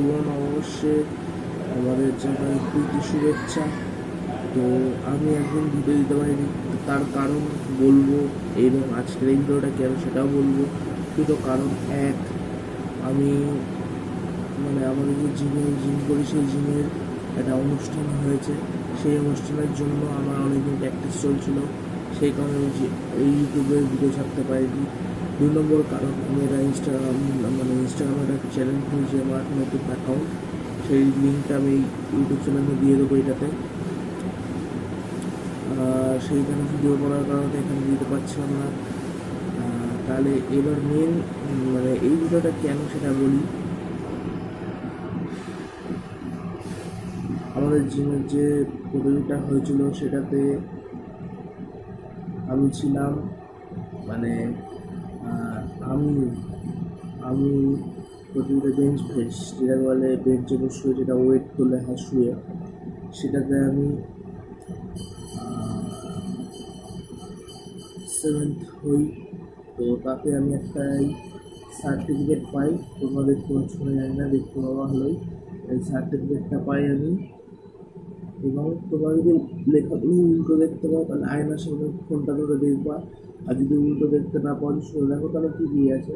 শুভ নববর্ষে আমাদের জানাই প্রীতি শুভেচ্ছা। তো আমি একদিন ভিডিও দিতে পারিনি তার কারণ বলব এবং আজকের এই ভিডিওটা কেন সেটাও বলব। দুটো কারণ এক, আমি মানে আমাদের যে জিমে, জিম করি সেই জিমের একটা অনুষ্ঠান হয়েছে। সেই অনুষ্ঠানের জন্য আমার অনেকদিন প্র্যাকটিস চলছিল। সেই কারণে ইউটিউবে ভিডিও ছাড়তে পারিনি। দুই নম্বর কারণ আমি একটা ইনস্টাগ্রাম মানে ইনস্টাগ্রামে একটা চ্যানেল খুলেছি আমার নতুন অ্যাকাউন্ট সেই লিঙ্কটা আমি ইউটিউব চ্যানেলে দিয়ে দেবো এটাতে। সেইখানে ভিডিও করার কারণে এখানে দিতে পারছিলাম না। তাহলে এবার মেন মানে এই ভিডিওটা কেন সেটা বলি। আমাদের জিমের যে প্রতিযোগিতা হয়েছিল সেটাতে আমি ছিলাম মানে আমি আমি প্রতিযোগিতা বেঞ্চ প্রেস যেটাকে বলে বেঞ্চে বসে যেটা ওয়েট তোলে হাত শুয়ে সেটাতে আমি সেভেন্থ হই। তো তাতে আমি একটা সার্টিফিকেট পাই। তোমরা দেখতে পাচ্ছ না জানি না, দেখতে পাওয়া হলোই এই সার্টিফিকেটটা পাই আমি। এবং তোমরা যদি লেখাগুলো উল্টো দেখতে পাও, তাহলে আয়নার সামনে ফোনটা ধরে দেখবা। আর যদি উল্টো দেখতে না পাও শুনে দেখো, তাহলে ঠিকই আছে?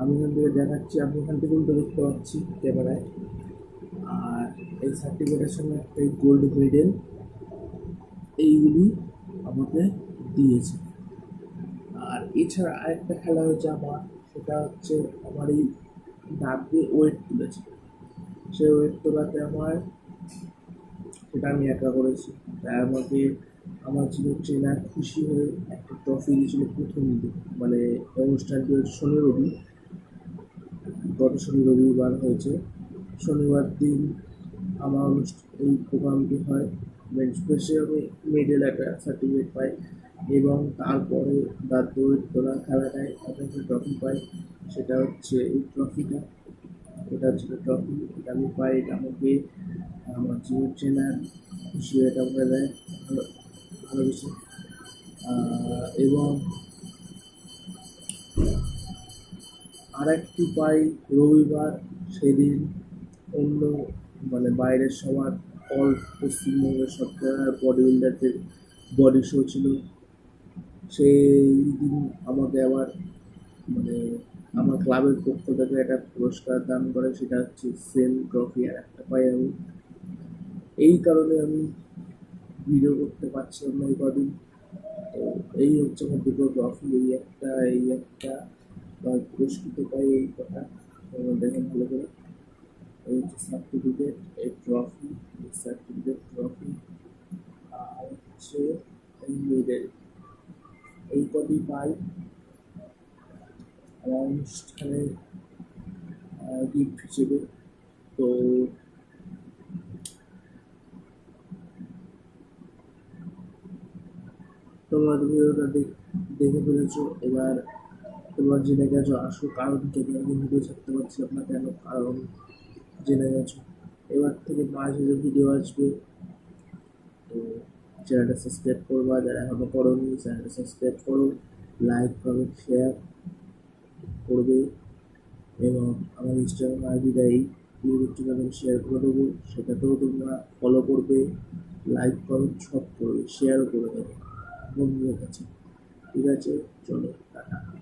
আমি এখান থেকে দেখাচ্ছি, আমি এখান থেকে উল্টো দেখতে পাচ্ছি ক্যামেরায়। আর এই সার্টিফিকেটের সঙ্গে একটা গোল্ড মেডেল এইগুলি আমাকে দিয়েছে। আর এছাড়া আরেকটা খেলা হয়েছে আমার, সেটা হচ্ছে আমার এই দাঁত দিয়ে ওয়েট তুলেছে। সেই ওয়েট তোলাতে আমার সেটা আমি একা করেছি। তাই আমাকে, আমার ছিল ট্রেনার খুশি হয়ে একটা ট্রফি দিয়েছিল প্রথম মানে অনুষ্ঠানটি হচ্ছে শনি রবি গত শনি রবিবার হয়েছে। শনিবার দিন আমার অনুষ্ঠান, এই প্রোগ্রামটি হয়। বেঞ্চ প্রেসে আমি মেডেল একটা সার্টিফিকেট পাই এবং তারপরে দাঁত দৌড় তোলা খেলাটায় একটা ট্রফি পাই, সেটা হচ্ছে এই ট্রফিটা এটা হচ্ছে ট্রফি এটা আমি পাই। এটা আমাকে আমার জিমের ট্রেনার হয়ে এটা আমাকে দেয়, ভালো ভালো কিছু। এবং আরেকটি পাই রবিবার সেদিন অন্য মানে বাইরের সবার অল পশ্চিমবঙ্গের সব জায়গার বডি বিল্ডারদের বডি শো ছিল। সেই দিন আমাকে আবার মানে আমার ক্লাবের পক্ষ থেকে একটা পুরস্কার দান করে, সেটা হচ্ছে সেম ট্রফি আর একটা পাই আমি। এই কারণে আমি ভিডিও করতে পারছিলাম না এই কদিন। তো এই হচ্ছে আমার দুটো ট্রফি এই একটা এই একটা, বা পুরস্কৃত পাই এই কথা তোমরা দেখেন ভালো করে। এই হচ্ছে সার্টিফিকেট এই ট্রফি সার্টিফিকেট ট্রফি আর হচ্ছে এই মেডেল। এই কটি পাই আমার অনুষ্ঠানে গিফট হিসেবে। তো তোমরা ভিডিওটা দেখ- ফেলেছো। এবার তোমরা জেনে গেছো, আসল কারণ কেন আমি ভিডিও ছাড়তে পারছিলাম না কেন কারণ জেনে গেছো। এবার থেকে মাঝে যে ভিডিও আসবে। তো চ্যানেলটা সাবস্ক্রাইব করবা। যারা এখনও করোনি, চ্যানেলটা সাবস্ক্রাইব করো। লাইক কমেন্ট শেয়ার করবে। এবং আমার ইনস্টাগ্রাম আইডিটা এই ইউটিউব শেয়ার করে দেবো। সেটাতেও তোমরা ফলো করবে। লাইক কমেন্ট সব করবে। শেয়ারও করে দেবে। বন্ধুদের কাছে। ঠিক আছে চলো টাটা।